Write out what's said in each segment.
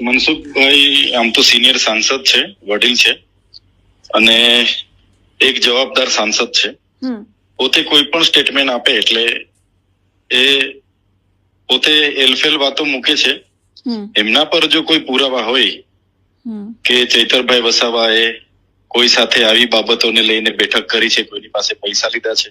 મનસુખભાઈ આમ તો સિનિયર સાંસદ છે વડીલ છે અને એક જવાબદાર સાંસદ છે. પોતે કોઈ પણ સ્ટેટમેન્ટ આપે એટલે એ પોતે એલફેલ વાતો મૂકે છે. એમના પર જો કોઈ પુરાવા હોય કે ચૈતરભાઈ વસાવાએ કોઈ સાથે આવી બાબતોને લઈને બેઠક કરી છે કોઈની પાસે પૈસા લીધા છે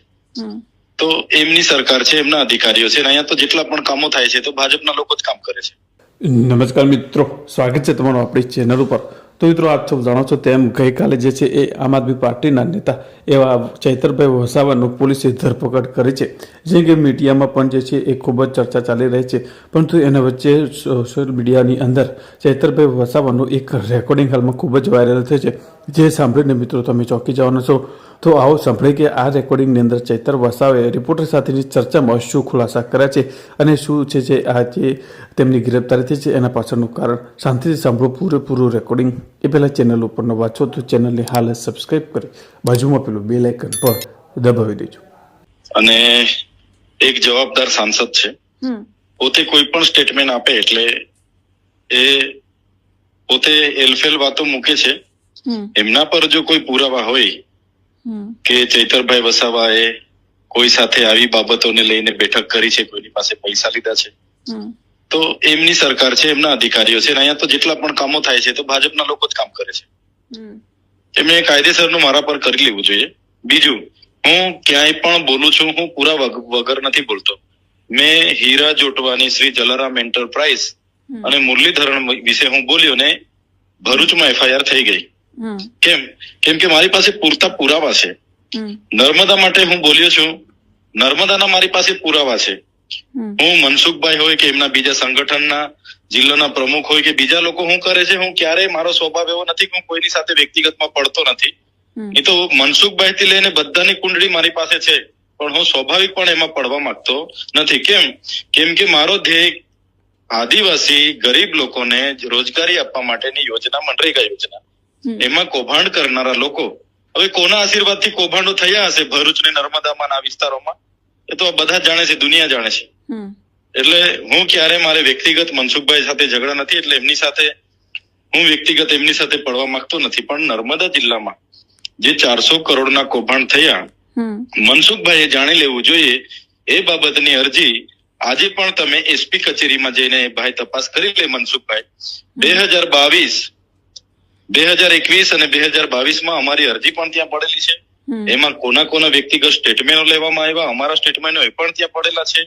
તો એમની સરકાર છે એમના અધિકારીઓ છે અહીંયા તો જેટલા પણ કામો થાય છે તો ભાજપના લોકો જ કામ કરે છે. નમસ્કાર મિત્રો, સ્વાગત છે તમારું આપણી ચેનલ ઉપર. તો મિત્રો, આપ સૌ જાણો છો તેમ ગઈકાલે જે છે એ આમ આદમી પાર્ટીના નેતા એવા ચૈતરભાઈ વસાવાનું પોલીસે ધરપકડ કરી છે. જે કે મીડિયામાં પણ જે છે એ ખૂબ જ ચર્ચા ચાલી રહી છે. પરંતુ એના વચ્ચે સોશિયલ મીડિયાની અંદર ચૈતરભાઈ વસાવાનું એક રેકોર્ડિંગ હાલમાં ખૂબ જ વાયરલ થઈ છે. જે સાંભળીને મિત્રો, તમે ચોંકી જવાના છો. તો આવો સાંભળીએ કે આ રેકોર્ડિંગની અંદર ચૈતર વસાવે રિપોર્ટર સાથેની ચર્ચામાં શું ખુલાસા કર્યા છે અને શું છે જે આ જે તેમની ગિરફતારી થઈ છે એના પાછળનું કારણ શાંતિથી સાંભળો પૂરેપૂરું રેકોર્ડિંગ. એ પહેલાં ચેનલ ઉપર ન વાંચો તો ચેનલને હાલ સબસ્ક્રાઈબ કરી બાજુમાં પેલું બે લાઇકન પર દબાવી દેજો. અને એક જવાબદાર સાંસદ છે. પોતે કોઈ પણ સ્ટેટમેન્ટ આપે એટલે એ પોતે એલફેલ વાતો મૂકે છે. એમના પર જો કોઈ પુરાવા હોય કે ચૈતરભાઈ વસાવાએ કોઈ સાથે આવી બાબતોને લઈને બેઠક કરી છે કોઈની પાસે પૈસા લીધા છે? તો એમની સરકાર છે એમના અધિકારીઓ છે અહીંયા તો જેટલા પણ કામો થાય છે તો ભાજપના લોકો જ કામ કરે છે. એમણે કાયદેસરનું મારા પર કરી લેવું જોઈએ. બીજું હું ક્યાંય પણ બોલું છું હું પૂરા વગ- વગર નથી બોલતો. મેં હીરા જોટવાની શ્રી જલારામ એન્ટરપ્રાઇઝ. અને મુરલીધરણ વિશે હું બોલ્યો ને ભરૂચમાં એફઆઈઆર થઈ ગઈ. કેમ? કેમ કે મારી પાસે પૂરતા પુરાવા છે. નર્મદા માટે હું બોલ્યો છું નર્મદાના મારી પાસે પુરાવા છે. હું મનસુખભાઈ હોય કે એમના બીજા સંગઠનના જિલ્લાના પ્રમુખ હોય કે બીજા લોકો હું કરે છે હું ક્યારેય મારો સ્વભાવ એવો નથી કે હું કોઈની સાથે વ્યક્તિગતમાં પડતો નથી. એ તો મનસુખભાઈ થી લઈને બધાની કુંડળી મારી પાસે છે પણ હું સ્વાભાવિક પણ એમાં પડવા માંગતો નથી. કેમ? કેમ કે મારો ધ્યેય આદિવાસી ગરીબ લોકોને રોજગારી આપવા માટેની યોજના મનરેગા યોજના. એમાં કૌભાંડ કરનારા લોકો હવે કોના આશીર્વાદથી કૌભાંડો થયા હશે ભરૂચ ને નર્મદામાં આ વિસ્તારોમાં? એ તો બધા જાણે છે દુનિયા જાણે છે. એટલે હું ક્યારે મારે વ્યક્તિગત મનસુખભાઈ સાથે ઝઘડા નથી એટલે એમની સાથે હું વ્યક્તિગત એમની સાથે પડવા માંગતો નથી પણ નર્મદા જિલ્લામાં જે ચારસો કરોડના કૌભાંડ થયા મનસુખભાઈએ જાણી લેવું જોઈએ એ બાબતની અરજી આજે પણ તમે એસપી કચેરીમાં જઈને ભાઈ તપાસ કરી લે મનસુખભાઈ. બે હજાર બાવીસ બે હજાર એકવીસ અને બે હજાર બાવીસમાં અમારી અરજી પણ ત્યાં પડેલી છે. એમાં કોના કોના વ્યક્તિગત સ્ટેટમેન્ટો લેવામાં આવ્યા અમારા સ્ટેટમેન્ટો એ પણ ત્યાં પડેલા છે.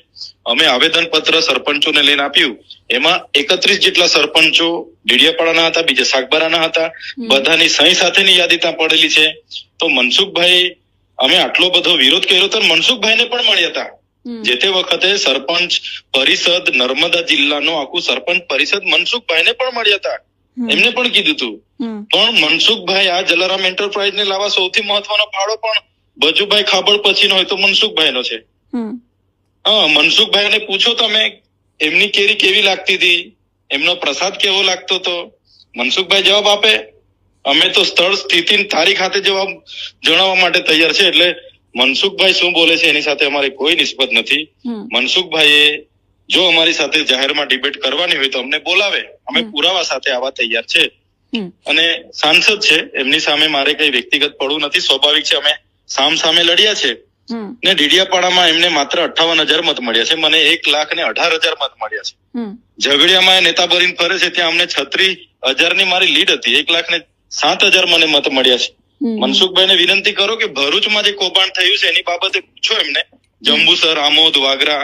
અમે આવેદન પત્ર સરપંચોને લઈને આપ્યું. એમાં એકત્રીસ જેટલા સરપંચો ડીડિયાપાડાના હતા બીજા સાગબારાના હતા. બધાની સહી સાથેની યાદી ત્યાં પડેલી છે. તો મનસુખભાઈ અમે આટલો બધો વિરોધ કર્યો તો મનસુખભાઈને પણ મળ્યા હતા. જે તે વખતે સરપંચ પરિષદ નર્મદા જિલ્લાનો આખું સરપંચ પરિષદ મનસુખભાઈને પણ મળ્યા હતા. એમને પણ કીધું હતું પણ મનસુખભાઈ આ જલારામ એન્ટરપ્રાઇઝ ને લાવવા સૌથી મહત્વનો ફાળો પણ બજુભાઈ ખાબડ પછીનો હોય તો મનસુખભાઈ નો છે હા મનસુખભાઈ ને પૂછો તમે એમની કેરી કેવી લાગતી હતી? એમનો પ્રસાદ કેવો લાગતો હતો? મનસુખભાઈ જવાબ આપે અમે તો સ્થળ સ્થિતિ તારીખ ખાતે જવાબ જણાવવા માટે તૈયાર છે એટલે મનસુખભાઈ શું બોલે છે એની સાથે અમારી કોઈ નિસ્બત નથી. મનસુખભાઈ મનસુખભાઈએ જો અમારી સાથે જાહેરમાં ડિબેટ કરવાની હોય તો અમને બોલાવે. અમે પુરાવા સાથે આવવા તૈયાર છે. અને સાંસદ છે એમની સામે મારે કઈ વ્યક્તિગત પડવું નથી. સ્વાભાવિક છે અમે સામ સામે લડ્યા છે. ને ડીડિયાપાડામાં એમને માત્ર અઠાવન હજાર મત મળ્યા છે. મને એક લાખ ને અઢાર હજાર મત મળ્યા છે. ઝઘડિયામાં એ નેતા ભરીને ફરે છે ત્યાં અમને છત્રીસ હજારની મારી લીડ હતી. એક લાખ ને સાત હજાર મને મત મળ્યા છે. મનસુખભાઈ ને વિનંતી કરો કે ભરૂચમાં જે કૌભાંડ થયું છે એની બાબતે પૂછો એમને. જંબુસર આમોદ વાગરા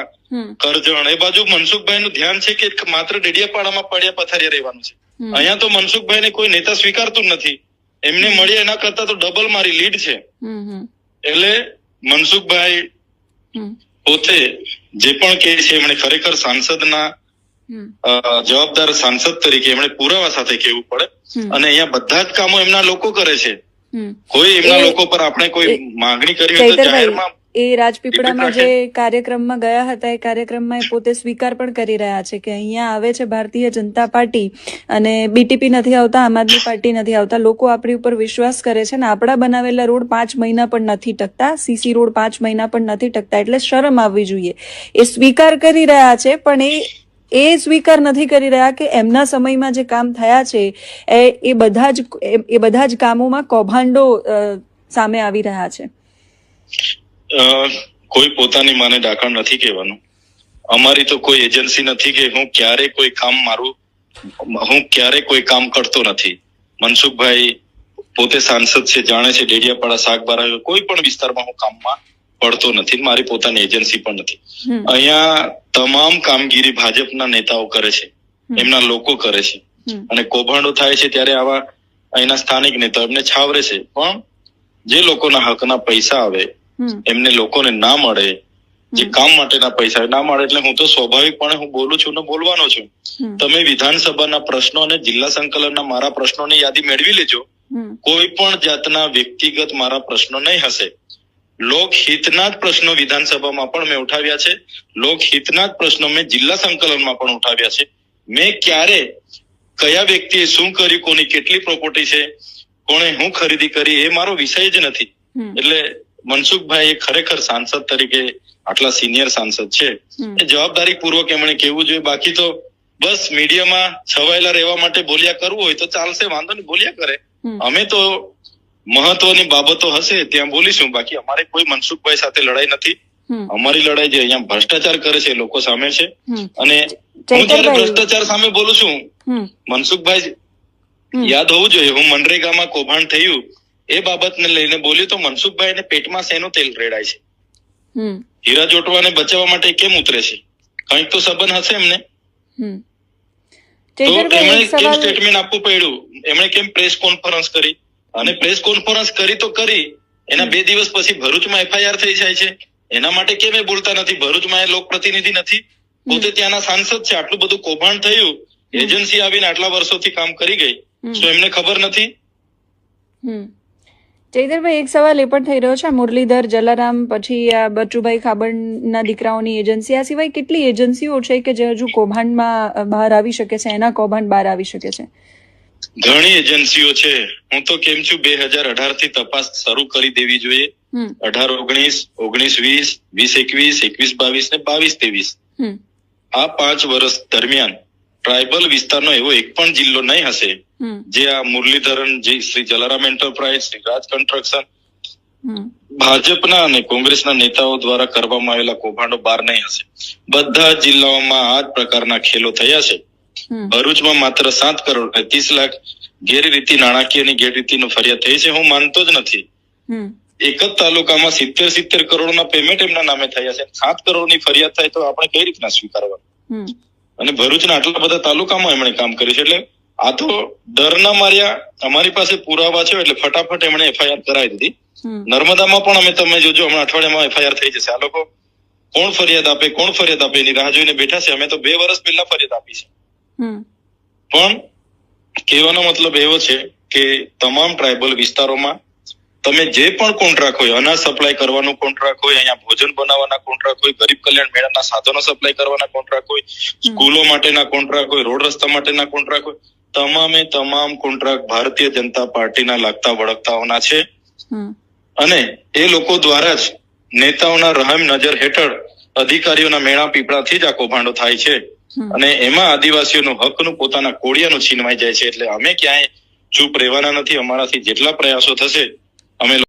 કરજણ. એ બાજુ મનસુખભાઈ નું ધ્યાન છે કે માત્ર ડેડિયાપાડામાં પડ્યા પથારીએ રહેવાનું છે. અહીંયા તો મનસુખભાઈ ને કોઈ નેતા સ્વીકારતું નથી. એમને મળ્યા એના કરતા તો ડબલ મારી લીડ છે. એટલે મનસુખભાઈ પોતે જે પણ કે છે એમણે ખરેખર સાંસદના જવાબદાર સાંસદ તરીકે એમણે પુરાવા સાથે કેવું પડે. અને અહીંયા બધા જ કામો એમના લોકો કરે છે. કોઈ એમના લોકો પર આપણે કોઈ માંગણી કરી હોય તો જાહેરમાં એ રાજપીપળામાં જે કાર્યક્રમમાં ગયા હતા એ કાર્યક્રમમાં એ પોતે સ્વીકાર પણ કરી રહ્યા છે કે અહીંયા આવે છે ભારતીય જનતા પાર્ટી અને બીટીપી નથી આવતા આમ આદમી પાર્ટી નથી આવતા. લોકો આપણી ઉપર વિશ્વાસ કરે છે ને આપણા બનાવેલા રોડ પાંચ મહિના પણ નથી ટકતા સીસી રોડ પાંચ મહિના પણ નથી ટકતા એટલે શરમ આવવી જોઈએ. એ સ્વીકાર કરી રહ્યા છે પણ એ એ સ્વીકાર નથી કરી રહ્યા કે એમના સમયમાં જે કામ થયા છે એ એ બધા જ એ- બધા જ કામોમાં કૌભાંડો સામે આવી રહ્યા છે. કોઈ પોતાની માને ડાકણ નથી કહેવાનું. અમારી તો કોઈ એજન્સી નથી કે હું ક્યારે કોઈ કામ મારું હું ક્યારે કોઈ કામ કરતો નથી. મનસુખભાઈ પોતે સાંસદ છે જાણે છે ડેડિયાપાડા શાકબારા કોઈ પણ વિસ્તારમાં હું કામમાં પડતો નથી મારી પોતાની એજન્સી પણ નથી. અહીંયા તમામ કામગીરી ભાજપના નેતાઓ કરે છે એમના લોકો કરે છે. અને કૌભાંડો થાય છે ત્યારે આવા અહીંના સ્થાનિક નેતાઓ એમને છાવરે છે. પણ જે લોકોના હકના પૈસા આવે એમને લોકોને ના મળે જે કામ માટેના પૈસા ના મળે એટલે હું તો સ્વાભાવિકપણે હું બોલું છું ને બોલવાનો છું. તમે વિધાનસભાના પ્રશ્નો અને જિલ્લા સંકલનના મારા પ્રશ્નોની યાદી મેળવી લેજો. કોઈ પણ જાતના વ્યક્તિગત મારા પ્રશ્નો નહીં હશે. લોકહિતના જ પ્રશ્નો વિધાનસભામાં પણ મેં ઉઠાવ્યા છે. લોકહિતના જ પ્રશ્નો મેં જિલ્લા સંકલનમાં પણ ઉઠાવ્યા છે. મેં ક્યારે કયા વ્યક્તિએ શું કર્યું કોની કેટલી પ્રોપર્ટી છે કોણે હું ખરીદી કરી એ મારો વિષય જ નથી. એટલે મનસુખભાઈ એ ખરેખર સાંસદ તરીકે આટલા સિનિયર સાંસદ છે. એ જવાબદારી પૂર્વક એમણે કેવું જોઈએ. બાકી તો બસ મીડિયામાં છવાયેલા રહેવા માટે બોલ્યા કરવું હોય તો ચાલશે વાંધો નહીં બોલ્યા કરે. અમે તો મહત્વની બાબતો હશે ત્યાં બોલીશું. બાકી અમારે કોઈ મનસુખભાઈ સાથે લડાઈ નથી. અમારી લડાઈ જે અહીંયા ભ્રષ્ટાચાર કરે છે લોકો સામે છે. અને હું જયારે ભ્રષ્ટાચાર સામે બોલું છું મનસુખભાઈ યાદ હોવું જોઈએ. હું મનરેગામાં કૌભાંડ થયું. એ બાબતને લઈને બોલ્યું તો મનસુખભાઈને પેટમાં શેનું તેલ રેડાય છે? હીરા જોટવાને બચાવવા માટે કેમ ઉતરે છે? કંઈક તો સંબંધ હશે એમને? તો એમણે કેમ સ્ટેટમેન્ટ આપવું પડ્યું? એમણે કેમ પ્રેસ કોન્ફરન્સ કરી? અને પ્રેસ કોન્ફરન્સ કરી તો કરી. એના બે દિવસ પછી ભરૂચમાં એફઆઈઆર થઈ જાય છે. એના માટે કેમ એ બોલતા નથી? ભરૂચમાં એ લોકપ્રતિનિધિ નથી. પોતે ત્યાંના સાંસદ છે. આટલું બધું કૌભાંડ થયું. એજન્સી આવીને આટલા વર્ષોથી કામ કરી ગઈ. તો એમને ખબર નથી? હમ. ચૈતરભાઈ એક સવાલ એ પણ થઈ રહ્યો છે. મુરલીધર જલારામ પછી આ બચુભાઈ ખાબડના દીકરાઓની એજન્સી. આ સિવાય કેટલી એજન્સીઓ છે કે જે હજુ કૌભાંડમાં બહાર આવી શકે છે? એના કૌભાંડ બહાર આવી શકે છે? ઘણી એજન્સીઓ છે. હું તો કેમ છું બે હજાર અઢારથી તપાસ શરૂ કરી દેવી જોઈએ. અઢાર ઓગણીસ ઓગણીસ વીસ વીસ એકવીસ એકવીસ બાવીસ ને બાવીસ ત્રેવીસ. આ પાંચ વર્ષ દરમિયાન ટ્રાઇબલ વિસ્તારનો એવો એક પણ જિલ્લો નહીં હશે. જે આ મુરલીધરન જે શ્રી જલારામ એન્ટરપ્રાઇઝ શ્રી રાજ કન્સ્ટ્રક્શન ભાજપના અને કોંગ્રેસના નેતાઓ દ્વારા કરવામાં આવેલા કૌભાંડો બહાર નહીં હશે. બધા જિલ્લાઓમાં આ જ પ્રકારના ખેલો થયા છે. ભરૂચમાં માત્ર સાત કરોડ અને ત્રીસ લાખ ગેરરીતિ નાણાકીયની ગેરરીતિનો ફરિયાદ થઈ છે હું માનતો જ નથી. એક જ તાલુકામાં સિત્તેર સિત્તેર કરોડના પેમેન્ટ એમના નામે થયા છે. સાત કરોડની ફરિયાદ થાય તો આપણે કઈ રીતના સ્વીકારવા અને ભરૂચના આટલા બધા તાલુકામાં એમણે કામ કર્યું છે. એટલે આ તો ડરના માર્યા અમારી પાસે પુરાવા છે એટલે ફટાફટ એમણે એફઆઈઆર કરાવી દીધી. નર્મદામાં પણ અમે તમે જોજો હમણાં અઠવાડિયામાં એફઆઈઆર થઈ જશે. આ લોકો કોણ ફરિયાદ આપે કોણ ફરિયાદ આપે? એની રાહ જોઈને બેઠા છે. અમે તો બે વર્ષ પહેલા ફરિયાદ આપી છે. પણ કહેવાનો મતલબ એવો છે કે તમામ ટ્રાઇબલ વિસ્તારોમાં તમે જે પણ કોન્ટ્રાક્ટ હોય અનાજ સપ્લાય કરવાનો કોન્ટ્રાક્ટ હોય અહીંયા ભોજન બનાવવાના કોન્ટ્રાક્ટ હોય ગરીબ કલ્યાણ મેળાના સાધનો સપ્લાય કરવાના કોન્ટ્રાક્ટ હોય સ્કૂલો માટેના કોન્ટ્રાક્ટ હોય રોડ રસ્તા માટેના કોન્ટ્રાક્ટ હોય તમામે તમામ કોન્ટ્રાક્ટ ભારતીય જનતા પાર્ટીના લાગતા વળગતાઓના છે. અને એ લોકો દ્વારા જ નેતાઓના રહમ નજર હેઠળ અધિકારીઓના મેળા પીપળાથી જ આ કૌભાંડો થાય છે. અને એમાં આદિવાસીઓનું હકનું પોતાના કોડિયાનું છીનવાઈ જાય છે. એટલે અમે ક્યાંય ચૂપ રહેવાના નથી. અમારાથી જેટલા પ્રયાસો થશે અમે